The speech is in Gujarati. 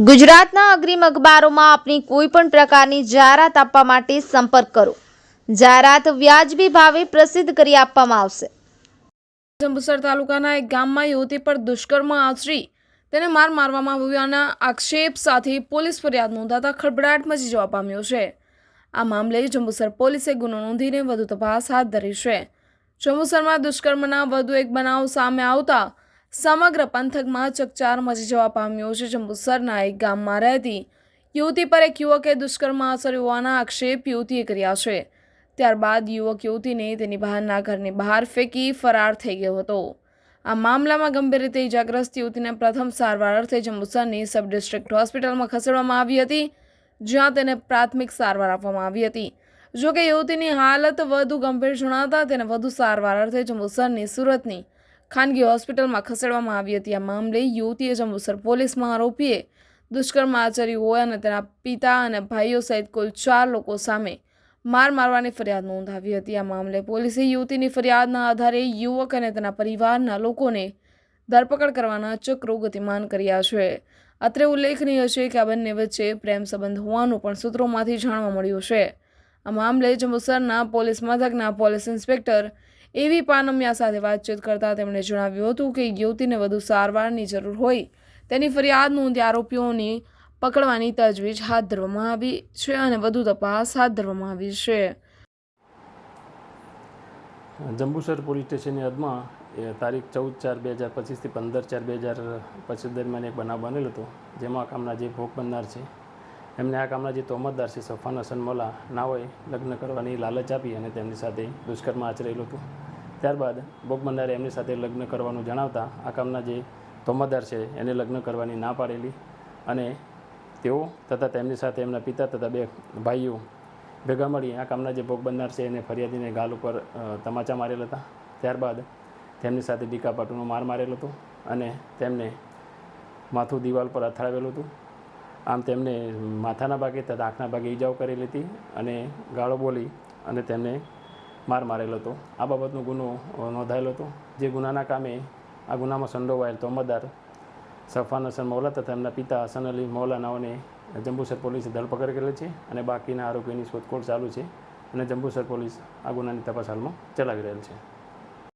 ગુજરાતના અગ્રીમ અખબારોમાં આપની કોઈ પણ પ્રકારની જાહેરાત આપવા માટે સંપર્ક કરો. જાહેરાત વ્યાજબી ભાવે પ્રસિદ્ધ કરી આપવામાં આવશે. જંબુસર તાલુકાના એક ગામમાં યુવતી પર દુષ્કર્મ આચરી. તેને માર મારવામાં આવ્યાના આક્ષેપ સાથે પોલીસ ફરિયાદ નોંધાતા ખળભળાટ મચી જવા પામ્યો છે. આ મામલે જંબુસર પોલીસે ગુનો નોંધીને વધુ તપાસ હાથ ધરી છે. જંબુસરમાં દુષ્કર્મના વધુ એક બનાવ સામે આવતા સમગ્ર પંથકમાં ચકચાર મચી જવા પામ્યો છે. જંબુસરના એક ગામમાં રહેતી યુવતી પર એક યુવકે દુષ્કર્મ અસર હોવાના આક્ષેપ યુવતીએ કર્યા છે. ત્યારબાદ યુવક યુવતીને તેની બહારના ઘરની બહાર ફેંકી ફરાર થઈ ગયો હતો. આ મામલામાં ગંભીર રીતે ઇજાગ્રસ્ત યુવતીને પ્રથમ સારવાર અર્થે જંબુસરની સબ ડિસ્ટ્રિક્ટ હોસ્પિટલમાં ખસેડવામાં આવી હતી, જ્યાં તેને પ્રાથમિક સારવાર આપવામાં આવી હતી. જોકે યુવતીની હાલત વધુ ગંભીર જણાતા તેને વધુ સારવાર અર્થે જંબુસરની સુરતની ખાનગી હોસ્પિટલમાં ખસેડવામાં આવી હતી. આ મામલે યુવતીએ જંબુસર પોલીસમાં આરોપીએ દુષ્કર્મ આચર્યું હોય અને તેના પિતા અને ભાઈઓ સહિત કુલ ચાર લોકો સામે માર મારવાની ફરિયાદ નોંધાવી હતી. આ મામલે પોલીસે યુવતીની ફરિયાદના આધારે યુવક અને તેના પરિવારના લોકોને ધરપકડ કરવાના ચક્રો ગતિમાન કર્યા છે. અત્રે ઉલ્લેખનીય છે કે આ બંને વચ્ચે પ્રેમ સંબંધ હોવાનું પણ સૂત્રોમાંથી જાણવા મળ્યું છે. આ મામલે જંબુસરના પોલીસ મથકના police inspector A V Panmiya સાથે વાતચીત કરતાં તેમણે જણાવ્યું હતું કે યુવતીને વધુ સારવારની જરૂર હોય. તેની ફરિયાદ નોંધી આરોપીઓની પકડવાની તજવીજ હાથ ધરવામાં આવી છે અને વધુ તપાસ હાથ ધરવામાં આવી છે. જંબુસર પોલીસ સ્ટેશનની હદમાં તારીખ ચૌદ ચાર બે હજાર પચીસથી પંદર ચાર બે હજાર પચીસ દરમિયાન એક બનાવ બનેલો હતો, જેમાં કામના જે ભોગ બનનાર છે એમને આ કામના જે તોમતદાર છે, સફાન હસન મોલા નાઓએ લગ્ન કરવાની લાલચ આપી અને તેમની સાથે દુષ્કર્મ આચરેલું હતું. ત્યારબાદ ભોગ એમની સાથે લગ્ન કરવાનું જણાવતા આ કામના જે તોમતદાર છે, એને લગ્ન કરવાની ના પાડેલી અને તેઓ તથા તેમની સાથે એમના પિતા તથા બે ભાઈઓ ભેગા મળી આ કામના જે ભોગ છે, એને ફરિયાદીને ગાલ ઉપર તમાચા મારેલા હતા. ત્યારબાદ તેમની સાથે ડીકાપાટુનો માર મારેલો હતો અને તેમને માથું દિવાલ પર અથડાવેલું હતું. આમ તેમને માથાના ભાગે તથા આંખના ભાગે ઈજાઓ કરેલી હતી અને ગાળો બોલી અને તેમને માર મારેલો હતો. આ બાબતનો ગુનો નોંધાયેલો હતો. જે ગુનાના કામે આ ગુનામાં સંડોવાયેલ તોમતદાર સફાન હસન મૌલા તથા એમના પિતા હસન અલી મૌલાનાઓને જંબુસર પોલીસે ધરપકડ કરેલી છે અને બાકીના આરોપીની શોધખોળ ચાલુ છે અને જંબુસર પોલીસ આ ગુનાની તપાસ હાલમાં ચલાવી રહેલ છે.